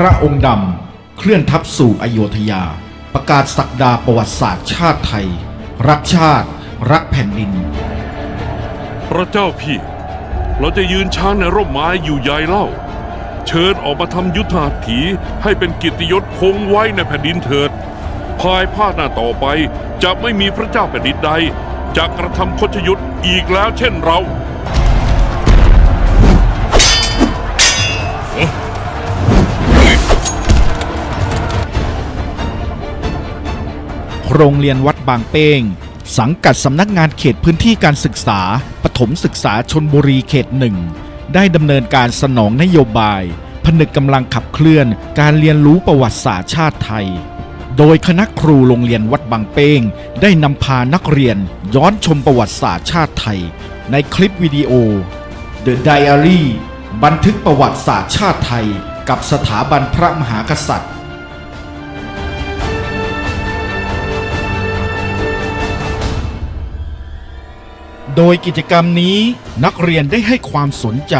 พระองค์ดำ เคลื่อนทัพสู่อโยธยา ประกาศศักดาประวัติศาสตร์ชาติไทย รักชาติ รักแผ่นดิน พระเจ้าพี่ เราจะยืนช้าในร่มไม้อยู่ใหญ่เล่า เชิญออกมาทำยุทธาถีให้เป็นกิติยศคงไว้ในแผ่นดินเถิด ภายภาคหน้าต่อไปจะไม่มีพระเจ้าแผ่นดินใดจะกระทำคชยุทธอีกแล้วเช่นเรา โรงเรียนวัดบางเป้ง สังกัดสำนักงานเขตพื้นที่การศึกษา ปฐมศึกษาชนบุรีเขตหนึ่ง ได้ดำเนินการสนองนโยบาย ผนึกกำลังขับเคลื่อนการเรียนรู้ประวัติศาสตร์ชาติไทย โดยคณะครูโรงเรียนวัดบางเป้ง ได้นำพานักเรียนย้อนชมประวัติศาสตร์ชาติไทย ในคลิปวิดีโอ The Diary บันทึกประวัติศาสตร์ชาติไทย กับสถาบันพระมหากษัตริย์ โดยกิจกรรมนี้นักเรียนได้ให้ความสนใจ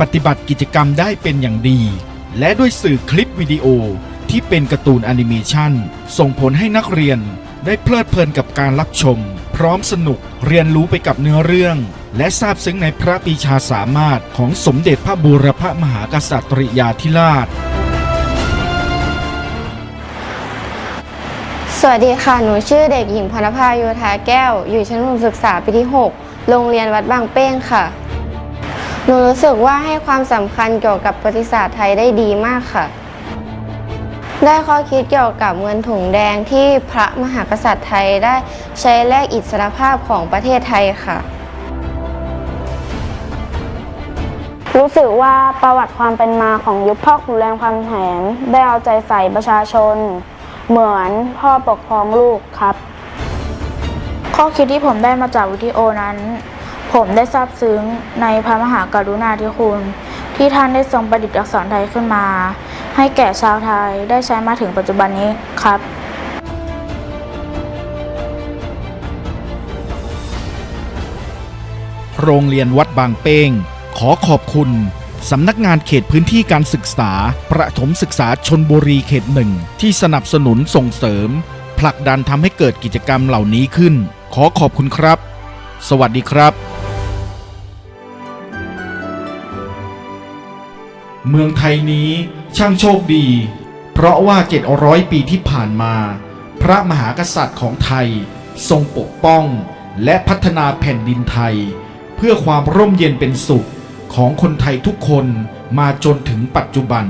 ปฏิบัติกิจกรรมได้เป็นอย่างดี และด้วยสื่อคลิปวิดีโอที่เป็นการ์ตูนแอนิเมชันส่งผลให้นักเรียนได้เพลิดเพลินกับการรับชม พร้อมสนุกเรียนรู้ไปกับเนื้อเรื่อง และซาบซึ้งในพระปีชาสามารถของสมเด็จพระบูรพมหากษัตริยาธิราช สวัสดีค่ะ หนูชื่อเด็กหญิงพรณภาโยธาแก้ว อยู่ชั้นประถมศึกษาปีที่ 6 โรงเรียนวัดบางเป้งค่ะ หนูรู้สึกว่าให้ความสำคัญเกี่ยวกับประวัติศาสตร์ไทยได้ดีมากค่ะ ได้ข้อคิดเกี่ยวกับเงินถุงแดงที่พระมหากษัตริย์ไทยได้ใช้แลกอิสรภาพของประเทศไทยค่ะ รู้สึกว่าประวัติความเป็นมาของยุคพ่อขุนแรามแหงได้เอาใจใส่ประชาชน เหมือนพ่อปกครองลูกครับ ข้อคิดที่ผมได้มาจากวิดีโอนั้น ผมได้ซาบซึ้งในพระมหากรุณาธิคุณ ที่ท่านได้ทรงประดิษฐ์อักษรไทยขึ้นมา ให้แก่ชาวไทยได้ใช้มาถึงปัจจุบันนี้ครับโรงเรียนวัดบางเป้ง ขอขอบคุณ สำนักงานเขตพื้นที่การศึกษา ประถมศึกษาชนบุรีเขตหนึ่ง ที่สนับสนุนส่งเสริม ผลักดันทำให้เกิดกิจกรรมเหล่านี้ขึ้น อขอบคุณครับ สวัสดีครับ เมืองไทยนี้ช่างโชคดี เพราะว่า 700 ปีที่ผ่านมา พระมหากษัตริย์ของไทย ทรงปกป้อง และพัฒนาแผ่นดินไทย เพื่อความร่มเย็นเป็นสุขของคนไทยทุกคนมาจนถึงปัจจุบัน